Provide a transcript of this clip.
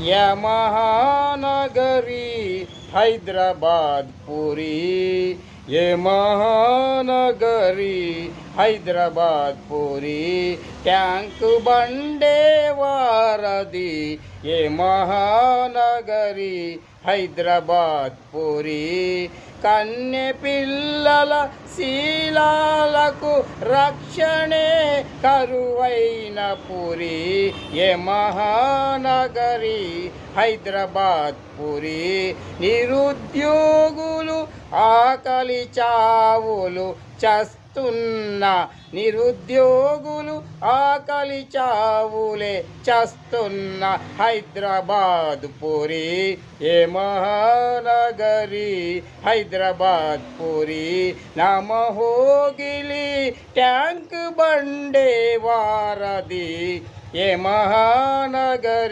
या महानगरी हैदराबाद पुरी। ये महानगरी हैदराबाद पुरी। टँक बंडे वारदी। ये महानगरी हैदराबाद पुरी। कन्या पिल्लला శీలాలకు రక్షణే కరువైన పురి ఏ మహానగరి హైదరాబాద్ పురి. నిరుద్యోగులు ఆకలి చావులు చస్తున్న నిరుద్యోగులు ఆకలి చావులే చస్తున్న హైదరాబాద్ పురి ఏ మహానగరి హైదరాబాద్ పురి నమహోగిలి ట్యాంక్ బండే వారది ఏ మహానగరి